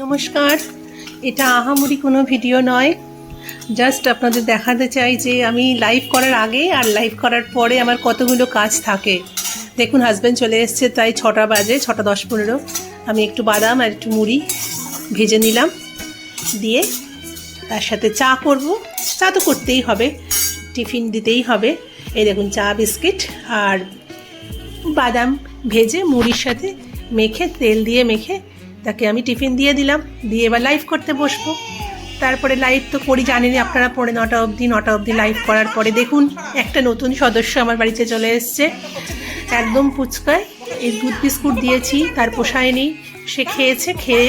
নমস্কার। এটা আহামরি কোনো ভিডিও নয়। জাস্ট আপনাদের দেখাতে চাই যে আমি লাইভ করার আগে আর লাইভ করার পরে আমার কতগুলো কাজ থাকে। দেখুন হাজব্যান্ড চলে এসছে তাই ছটা বাজে, ছটা দশ পনেরো। আমি একটু বাদাম আর একটু মুড়ি ভেজে নিলাম। দিয়ে তার সাথে চা করব। চা তো করতেই হবে, টিফিন দিতেই হবে। এই দেখুন, চা, বিস্কিট আর বাদাম ভেজে মুড়ির সাথে মেখে, তেল দিয়ে মেখে তাকে আমি টিফিন দিয়ে দিলাম। দিয়ে এবার লাইভ করতে বসবো। তারপরে লাইভ তো করি, জানেনই আপনারা পরে নটা অবধি নটা অবধি লাইভ করার পরে দেখুন, একটা নতুন সদস্য আমার বাড়িতে চলে এসছে। একদম ফুচকায় এই দুধ বিস্কুট দিয়েছি, তার পোষায় নেই। সে খেয়েছে, খেয়ে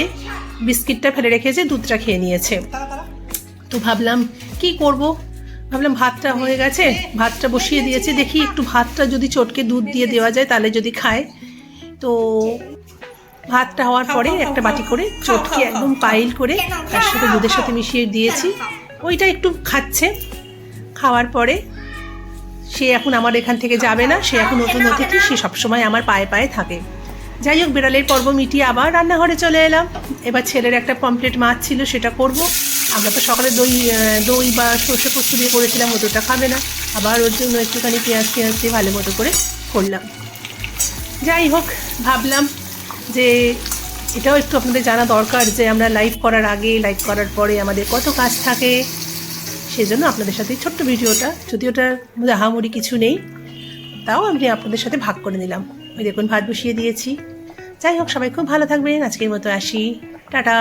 বিস্কিটটা ফেলে রেখেছে, দুধটা খেয়ে নিয়েছে। তো ভাবলাম, কি করব? ভাবলাম ভাতটা হয়ে গেছে, ভাতটা বসিয়ে দিয়েছে। দেখি একটু ভাতটা যদি চটকে দুধ দিয়ে দেওয়া যায়, তাহলে যদি খায়। তো ভাতটা হওয়ার পরে একটা বাটি করে চটকে একদম পাইল করে তার সাথে দুধের সাথে মিশিয়ে দিয়েছি। ওইটা একটু খাচ্ছে। খাওয়ার পরে সে এখন আমার এখান থেকে যাবে না, সে এখন নতুন অতিথি, সে সবসময় আমার পায়ে পায়ে থাকে। যাই হোক, বিড়ালের পর্ব মিটিয়ে আবার রান্নাঘরে চলে এলাম। এবার ছেলের একটা পমপ্লেট মাছ ছিল, সেটা করব। আমরা তো সকালে দই দই বা সর্ষে পোস্ত দিয়ে করেছিলাম ওটা খাবে না। আবার ওর জন্য একটুখানি পেঁয়াজ পেঁয়াজ দিয়ে ভালো মতো করে করলাম। যাই হোক, ভাবলাম এটাও একটু আপনাদের জানা দরকার যে আমরা লাইভ করার আগে লাইভ করার পরে আমাদের কত কাজ থাকে, সেজন্য আপনাদের সাথে ছোট্ট ভিডিওটা যদি ওটার হাহামরি কিছু নেই, তাও আমি আপনাদের সাথে ভাগ করে নিলাম। ওই দেখুন, ভাত বসিয়ে দিয়েছি। যাই হোক, সবাই খুব ভালো থাকবেন। আজকের মতো আসি। টাটা!